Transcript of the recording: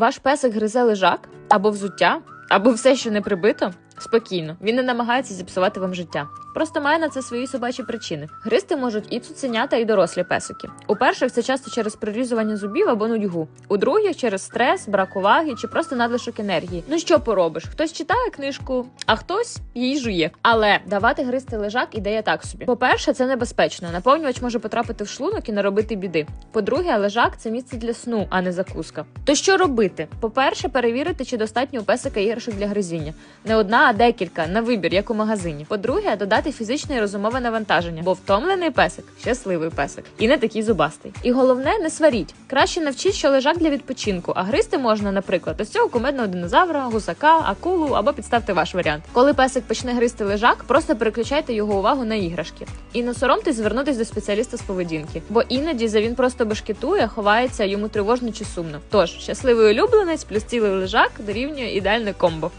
Ваш песик гризе лежак або взуття, або все, що не прибито. Спокійно, він не намагається зіпсувати вам життя. Просто має на це свої собачі причини. Гризти можуть і цуценята, і дорослі песики. У перших це часто через прорізування зубів або нудьгу. У других через стрес, брак уваги чи просто надлишок енергії. Ну що поробиш? Хтось читає книжку, а хтось її жує. Але давати гризти лежак ідея так собі. По-перше, це небезпечно. Наповнювач може потрапити в шлунок і наробити біди. По-друге, лежак це місце для сну, а не закуска. То що робити? По-перше, перевірити, чи достатньо у песика іграшок для гризіння. Не одна, а декілька на вибір, як у магазині. По-друге, додати фізичне і розумове навантаження, бо втомлений песик щасливий песик, і не такий зубастий. І головне, не сваріть. Краще навчіть, що лежак для відпочинку, а гризти можна, наприклад, ось цього кумедного динозавра, гусака, акулу або підставте ваш варіант. Коли песик почне гризти лежак, просто переключайте його увагу на іграшки. І не соромтесь звернутись до спеціаліста з поведінки, бо іноді за він просто бешкетує, ховається йому тривожно чи сумно. Тож щасливий улюбленець плюс цілий лежак дорівнює ідеальне комбо.